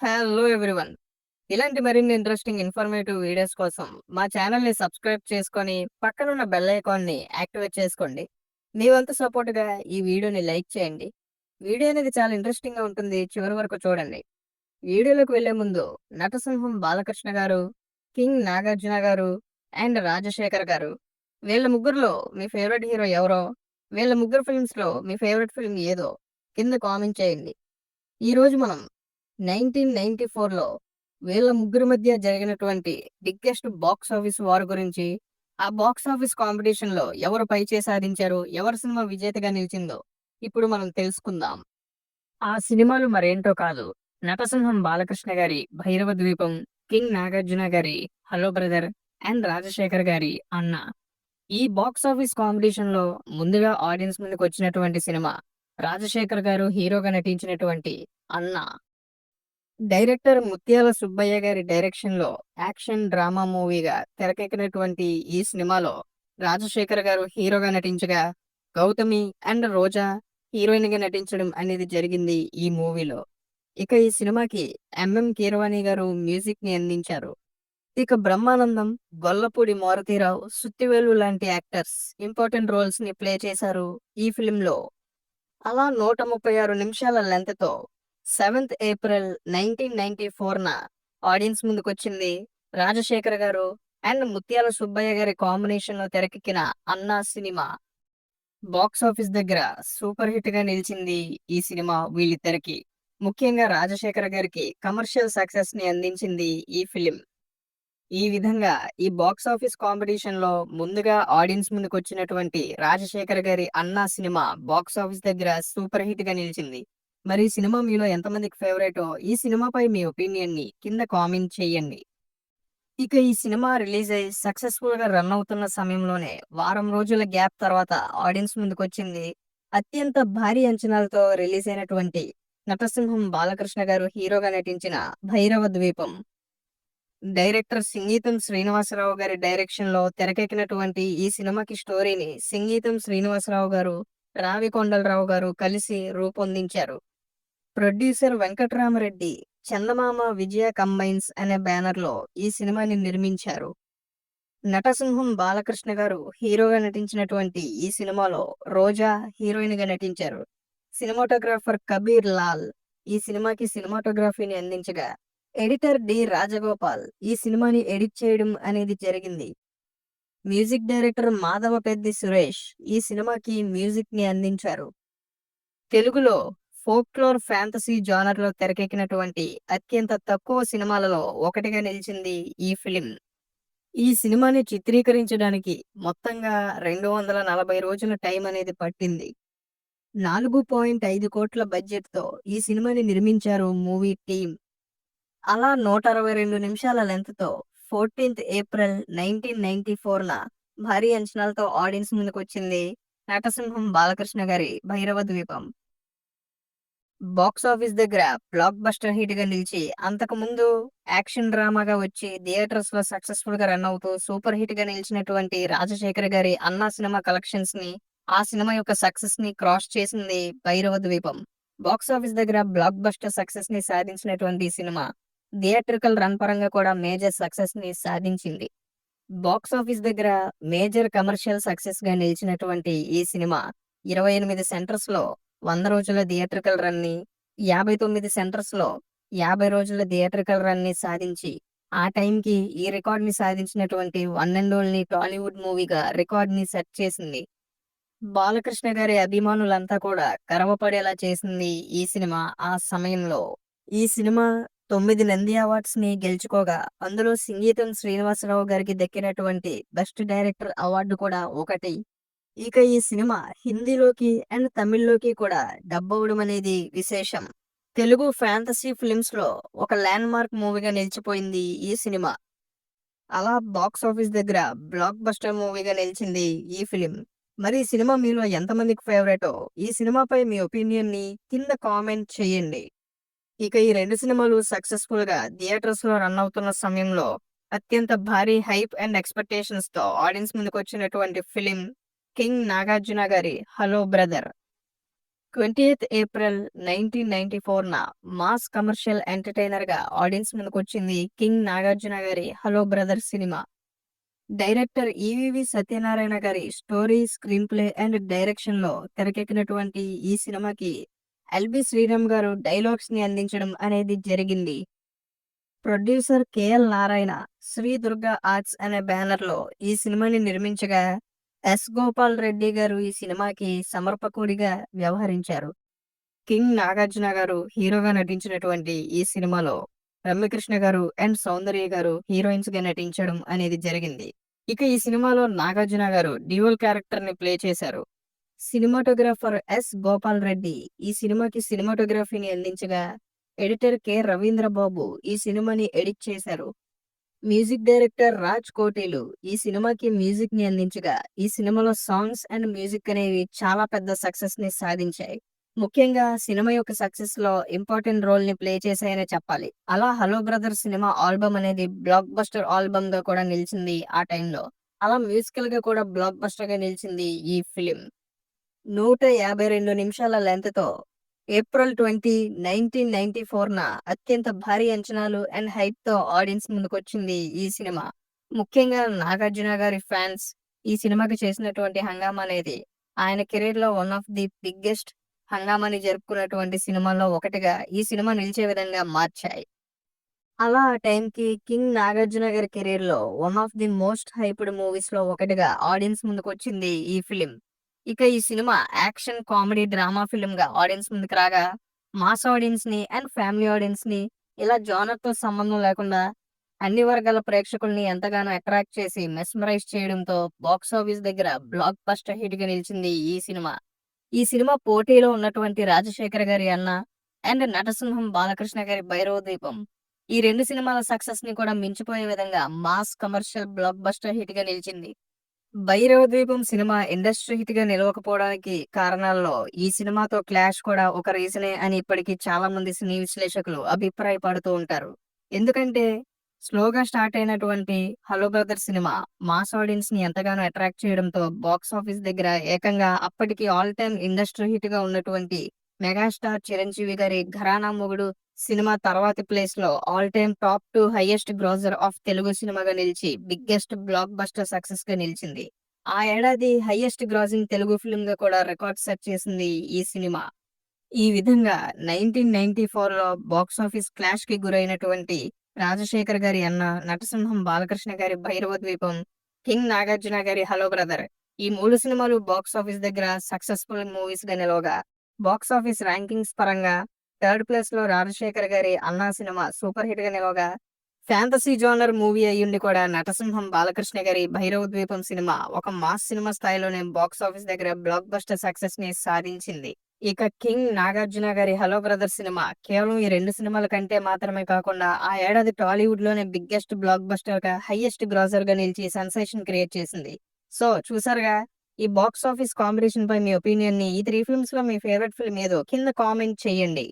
Hello everyone. ఇలాంటి మరిన్ని interesting informative videos కోసం మా ఛానల్‌ని సబ్స్క్రైబ్ చేసుకొని పక్కనున్న బెల్ ఐకాన్‌ని యాక్టివేట్ చేసుకోండి. మీ వంతు సపోర్ట్‌గా ఈ వీడియోని లైక్ చేయండి. వీడియో అనేది చాలా ఇంట్రెస్టింగ్‌గా ఉంటుంది. చివరి వరకు చూడండి. వీడియోలోకి వెళ్ళే ముందు నటసింహం బాలకృష్ణ గారు, కింగ్ నాగార్జున గారు అండ్ రాజశేఖర్ గారు వీళ్ళ ముగ్గురులో మీ ఫేవరెట్ హీరో ఎవరో, వీళ్ళ ముగ్గురు ఫిల్మ్స్‌లో మీ ఫేవరెట్ ఫిల్మ్ ఏదో కింద కామెంట్ చేయండి. ఈరోజు మనం 1994లో వీళ్ళ ముగ్గురి మధ్య జరిగినటువంటి బిగ్గెస్ట్ బాక్స్ ఆఫీస్ వార్ గురించి, ఆ బాక్స్ ఆఫీస్ కాంపిటీషన్‌లో ఎవరు పైచే సాధించారు, ఎవరి సినిమా విజేతగా నిలిచిందో ఇప్పుడు మనం తెలుసుకుందాం. ఆ సినిమాలు మరేంటో కాదు. నటసింహం బాలకృష్ణ గారి 'భైరవ ద్వీపం', కింగ్ నాగార్జున గారి 'హలో బ్రదర్' అండ్ రాజశేఖర్ గారి 'అన్న'. ఈ బాక్స్ ఆఫీస్ కాంపిటీషన్లో ముందుగా ఆడియన్స్ ముందుకు వచ్చినటువంటి సినిమా రాజశేఖర్ గారు హీరోగా నటించినటువంటి 'అన్న'. డైరెక్టర్ ముత్యాల సుబ్బయ్య గారి డైరెక్షన్‌లో యాక్షన్ డ్రామా మూవీగా తెరకెక్కినటువంటి ఈ సినిమాలో రాజశేఖర్ గారు హీరోగా నటించగా, గౌతమి అండ్ రోజా హీరోయిన్‌గా నటించడం అనేది జరిగింది ఈ మూవీలో. ఇక ఈ సినిమాకి ఎంఎం కీరవాణి గారు మ్యూజిక్‌ని అందించారు. ఇక బ్రహ్మానందం, గొల్లపూడి మారుతీరావు, సుత్తివేలు లాంటి యాక్టర్స్ ఇంపార్టెంట్ రోల్స్‌ని ప్లే చేశారు ఈ ఫిల్మ్‌లో. అలా 136 నిమిషాల లెంత్తో సెవెంత్ ఏప్రిల్ 1994న ఆడియన్స్ ముందుకొచ్చింది రాజశేఖర్ గారు అండ్ ముత్యాల సుబ్బయ్య గారి కాంబినేషన్లో తెరకెక్కిన 'అన్న' సినిమా. బాక్స్ ఆఫీస్ దగ్గర సూపర్ హిట్గా నిలిచింది ఈ సినిమా వీళ్ళిద్దరికి ముఖ్యంగా రాజశేఖర్ గారికి కమర్షియల్ సక్సెస్ని అందించింది ఈ ఫిలిం ఈ విధంగా ఈ బాక్స్ ఆఫీస్ కాంపిటీషన్లో ముందుగా ఆడియన్స్ ముందుకొచ్చినటువంటి రాజశేఖర్ గారి 'అన్న' సినిమా బాక్స్ ఆఫీస్ దగ్గర సూపర్ హిట్గా నిలిచింది. మరి ఈ సినిమా మీలో ఎంతమందికి ఫేవరెటో ఈ సినిమాపై మీ ఒపీనియన్‌ని కింద కామెంట్ చేయండి. ఇక ఈ సినిమా రిలీజ్ అయ్యి సక్సెస్‌ఫుల్‌గా రన్ అవుతున్న సమయంలోనే వారం రోజుల గ్యాప్ తర్వాత ఆడియన్స్ ముందుకొచ్చింది అత్యంత భారీ అంచనాలతో రిలీజ్ అయినటువంటి నటసింహం బాలకృష్ణ గారు హీరోగా నటించిన 'భైరవ ద్వీపం'. డైరెక్టర్ సింగీతం శ్రీనివాసరావు గారి డైరెక్షన్లో తెరకెక్కినటువంటి ఈ సినిమాకి స్టోరీని సింగీతం శ్రీనివాసరావు గారు, రావి కొండలరావు గారు కలిసి రూపొందించారు. ప్రొడ్యూసర్ వెంకట్రామరెడ్డి, చందమామ విజయ కంబైన్స్ అనే బ్యానర్‌లో ఈ సినిమాని నిర్మించారు. నటసింహం బాలకృష్ణ గారు హీరోగా నటించినటువంటి ఈ సినిమాలో రోజా హీరోయిన్‌గా నటించారు. సినిమాటోగ్రాఫర్ కబీర్ లాల్ ఈ సినిమాకి సినిమాటోగ్రఫీని అందించగా, ఎడిటర్ డి. రాజగోపాల్ ఈ సినిమాని ఎడిట్ చేయడం అనేది జరిగింది. మ్యూజిక్ డైరెక్టర్ మాధవపెద్ది సురేష్ ఈ సినిమాకి మ్యూజిక్ని అందించారు. తెలుగులో ఫోక్లోర్ ఫ్యాంటసీ జానర్‌లో తెరకెక్కినటువంటి అత్యంత తక్కువ సినిమాలలో ఒకటిగా నిలిచింది ఈ ఫిలిం ఈ సినిమాని చిత్రీకరించడానికి మొత్తంగా 240 రోజుల టైం అనేది పట్టింది. 4.5 కోట్ల బడ్జెట్‌తో ఈ సినిమాని నిర్మించారు మూవీ టీమ్. అలా 162 నిమిషాల లెంత్తో ఫోర్టీన్త్ ఏప్రిల్ 1994న భారీ అంచనాలతో ఆడియన్స్ ముందుకొచ్చింది నటసింహం బాలకృష్ణ గారి 'భైరవ ద్వీపం'. బాక్స్ ఆఫీస్ దగ్గర బ్లాక్ బస్టర్ హిట్గా నిలిచి అంతకు ముందు యాక్షన్ డ్రామాగా వచ్చి థియేటర్స్లో సక్సెస్ఫుల్గా రన్ అవుతూ సూపర్ హిట్గా నిలిచినటువంటి రాజశేఖర్ గారి 'అన్న' సినిమా కలెక్షన్స్ని ఆ సినిమా యొక్క సక్సెస్ని క్రాస్ చేసింది 'భైరవ ద్వీపం'. బాక్స్ ఆఫీస్ దగ్గర బ్లాక్ బస్టర్ సక్సెస్ని సాధించినటువంటి సినిమా థియేట్రికల్ రన్ పరంగా కూడా మేజర్ సక్సెస్ని సాధించింది. బాక్స్ ఆఫీస్ దగ్గర మేజర్ కమర్షియల్ సక్సెస్గా నిలిచినటువంటి ఈ సినిమా ఇరవై ఎనిమిది సెంటర్స్లో వంద రోజుల థియేట్రికల్ రన్‌ని, 59 సెంటర్స్‌లో 50 రోజుల థియేట్రికల్ రన్‌ని సాధించి, ఆ టైంకి ఈ రికార్డ్‌ని సాధించినటువంటి వన్ అండ్ ఓన్లీ టాలీవుడ్ మూవీగా రికార్డ్‌ని సెట్ చేసింది. బాలకృష్ణ గారి అభిమానులంతా కూడా గర్వపడేలా చేసింది ఈ సినిమా ఆ సమయంలో. ఈ సినిమా తొమ్మిది నంది అవార్డ్స్‌ని గెలుచుకోగా, అందులో సింగీతం శ్రీనివాసరావు గారికి దక్కినటువంటి బెస్ట్ డైరెక్టర్ అవార్డు కూడా ఒకటి. ఇక ఈ సినిమా హిందీలోకి అండ్ తమిళ్‌లోకి కూడా డబ్ అవ్వడం అనేది విశేషం. తెలుగు ఫ్యాంటసీ ఫిల్మ్స్‌లో ఒక ల్యాండ్ మార్క్ మూవీగా నిలిచిపోయింది ఈ సినిమా. అలా బాక్స్ ఆఫీస్ దగ్గర బ్లాక్ బస్టర్ మూవీగా నిలిచింది ఈ ఫిలిం మరి ఈ సినిమా మీలో ఎంతమందికి ఫేవరెటో ఈ సినిమాపై మీ ఒపీనియన్ని కింద కామెంట్ చేయండి. ఇక ఈ రెండు సినిమాలు సక్సెస్ఫుల్గా థియేటర్స్లో రన్ అవుతున్న సమయంలో అత్యంత భారీ హైప్ అండ్ ఎక్స్‌పెక్టేషన్స్‌తో ఆడియన్స్ ముందుకు వచ్చినటువంటి ఫిలిం 'కింగ్ నాగార్జున గారి hello brother'. Twenty eighth April nineteen ninety ఫోర్న mass commercial ఎంటర్టైనర్గా ఆడియన్స్ ముందుకొచ్చింది కింగ్ నాగార్జున గారి hello brother cinema director EVV Satyanarayana గారి స్టోరీ స్క్రీన్ ప్లే అండ్ డైరెక్షన్లో తెరకెక్కినటువంటి ఈ సినిమాకి ఎల్బి శ్రీరామ్ గారు డైలాగ్స్ని అందించడం అనేది జరిగింది producer KL Narayana Sri Durga arts అనే బ్యానర్లో ఈ సినిమాని నిర్మించగా ఎస్. గోపాల్ రెడ్డి గారు ఈ సినిమాకి సమర్పకుడిగా వ్యవహరించారు. కింగ్ నాగార్జున గారు హీరోగా నటించినటువంటి ఈ సినిమాలో రమ్యకృష్ణ గారు అండ్ సౌందర్య గారు హీరోయిన్స్గా నటించడం అనేది జరిగింది. ఇక ఈ సినిమాలో నాగార్జున గారు డ్యూయల్ క్యారెక్టర్ని ప్లే చేశారు. సినిమాటోగ్రాఫర్ ఎస్. గోపాల్ రెడ్డి ఈ సినిమాకి సినిమాటోగ్రఫీని అందించగా ఎడిటర్ కె. రవీంద్ర బాబు ఈ సినిమాని ఎడిట్ చేశారు. మ్యూజిక్ డైరెక్టర్ రాజ్ కోటేలు ఈ సినిమాకి మ్యూజిక్ని అందించగా ఈ సినిమాలో సాంగ్స్ అండ్ మ్యూజిక్ అనేవి చాలా పెద్ద సక్సెస్ని సాధించాయి. ముఖ్యంగా సినిమా యొక్క సక్సెస్లో ఇంపార్టెంట్ రోల్ని ప్లే చేశాయనే చెప్పాలి. అలా హలో బ్రదర్ సినిమా ఆల్బమ్ అనేది బ్లాక్ బస్టర్ ఆల్బమ్గా కూడా నిలిచింది ఆ టైంలో. అలా మ్యూజికల్గా కూడా బ్లాక్ బస్టర్గా నిలిచింది ఈ ఫిలిం. నూట యాభై రెండు నిమిషాల లెంత్తో April twenty nineteen ninety four న అత్యంత భారీ అంచనాలు అండ్ హైప్తో ఆడియన్స్ ముందుకొచ్చింది ఈ సినిమా. ముఖ్యంగా నాగార్జున గారి ఫ్యాన్స్ ఈ సినిమాకి చేసినటువంటి హంగామా అనేది ఆయన కెరీర్లో వన్ ఆఫ్ ది బిగ్గెస్ట్ హంగామాని జరుపుకున్నటువంటి సినిమాల్లో ఒకటిగా ఈ సినిమా నిలిచే విధంగా మార్చాయి. అలా ఆ టైంకి కింగ్ నాగార్జున గారి కెరీర్లో one of the most hyped మూవీస్లో ఒకటిగా ఆడియన్స్ ముందుకు వచ్చింది ఈ ఫిలిం. ఇక ఈ cinema action comedy drama film గా ఆడియన్స్ ముందుకు రాగా మాస్ ఆడియన్స్ని అండ్ ఫ్యామిలీ ఆడియన్స్ని ఇలా జోనర్తో సంబంధం లేకుండా అన్ని వర్గాల ప్రేక్షకుల్ని ఎంతగానో అట్రాక్ట్ చేసి మెస్మరైజ్ చేయడంతో బాక్స్ ఆఫీస్ దగ్గర బ్లాక్ బస్టర్ హిట్గా నిలిచింది ఈ సినిమా. ఈ సినిమా పోటీలో ఉన్నటువంటి రాజశేఖర్ గారి అన్న అండ్ నటసింహం బాలకృష్ణ గారి భైరవ దీపం. ఈ రెండు సినిమాల సక్సెస్ని కూడా మించిపోయే విధంగా మాస్ కమర్షియల్ బ్లాక్ బస్టర్ హిట్గా నిలిచింది. భైరవ ద్వీపం సినిమా ఇండస్ట్రీ హిట్గా నిలవకపోవడానికి కారణాల్లో ఈ సినిమాతో క్లాష్ కూడా ఒక రీజనే అని ఇప్పటికీ చాలా మంది సినీ విశ్లేషకులు అభిప్రాయపడుతూ ఉంటారు. ఎందుకంటే స్లోగా స్టార్ట్ అయినటువంటి హలో బ్రదర్ సినిమా మాస్ ఆడియన్స్ని ఎంతగానో అట్రాక్ట్ చేయడంతో బాక్స్ ఆఫీస్ దగ్గర ఏకంగా అప్పటికి ఆల్ టైమ్ ఇండస్ట్రీ హిట్గా ఉన్నటువంటి మెగాస్టార్ చిరంజీవి గారి ఘరానా మొగుడు సినిమా తర్వాతి ప్లేస్లో all time top two highest grosser of Telugu సినిమాగా నిలిచి బిగ్గెస్ట్ బ్లాక్ బస్టర్ సక్సెస్గా నిలిచింది. ఆ ఏడాది హైయెస్ట్ గ్రాసింగ్ తెలుగు ఫిల్మ్గా కూడా రికార్డ్ సెట్ చేసింది ఈ సినిమా. ఈ విధంగా నైన్టీన్ నైన్టీ ఫోర్లో బాక్స్ ఆఫీస్ క్లాష్కి గురైనటువంటి రాజశేఖర్ గారి అన్న నటసింహం బాలకృష్ణ గారి భైరవ ద్వీపం కింగ్ నాగార్జున గారి హలో బ్రదర్ ఈ మూడు సినిమాలు బాక్స్ ఆఫీస్ దగ్గర సక్సెస్ఫుల్ మూవీస్గా నిలవగా. బాక్స్ ఆఫీస్ ర్యాంకింగ్స్ పరంగా థర్డ్ ప్లేస్లో రాజశేఖర్ గారి అన్నా సినిమా సూపర్ హిట్గా నిలవగా ఫ్యాంటసీ జోనర్ మూవీ అయ్యుండి కూడా నటసింహం బాలకృష్ణ గారి భైరవ ద్వీపం సినిమా ఒక మాస్ సినిమా స్థాయిలోనే బాక్స్ ఆఫీస్ దగ్గర బ్లాక్ బస్టర్ సక్సెస్ని సాధించింది. ఇక కింగ్ నాగార్జున గారి హలో బ్రదర్ సినిమా కేవలం ఈ రెండు సినిమాల కంటే మాత్రమే కాకుండా ఆ ఏడాది టాలీవుడ్లోనే బిగ్గెస్ట్ బ్లాక్ బస్టర్గా హైయెస్ట్ గ్రాసర్గా నిలిచి సెన్సేషన్ క్రియేట్ చేసింది. సో చూసారుగా ఈ బాక్స్ ఆఫీస్ కాంబినేషన్ పై మీ ఒపీనియన్ని ఈ త్రీ ఫిల్మ్స్లో మీ ఫేవరెట్ ఫిల్మ్ ఏదో కింద కామెంట్ చేయండి.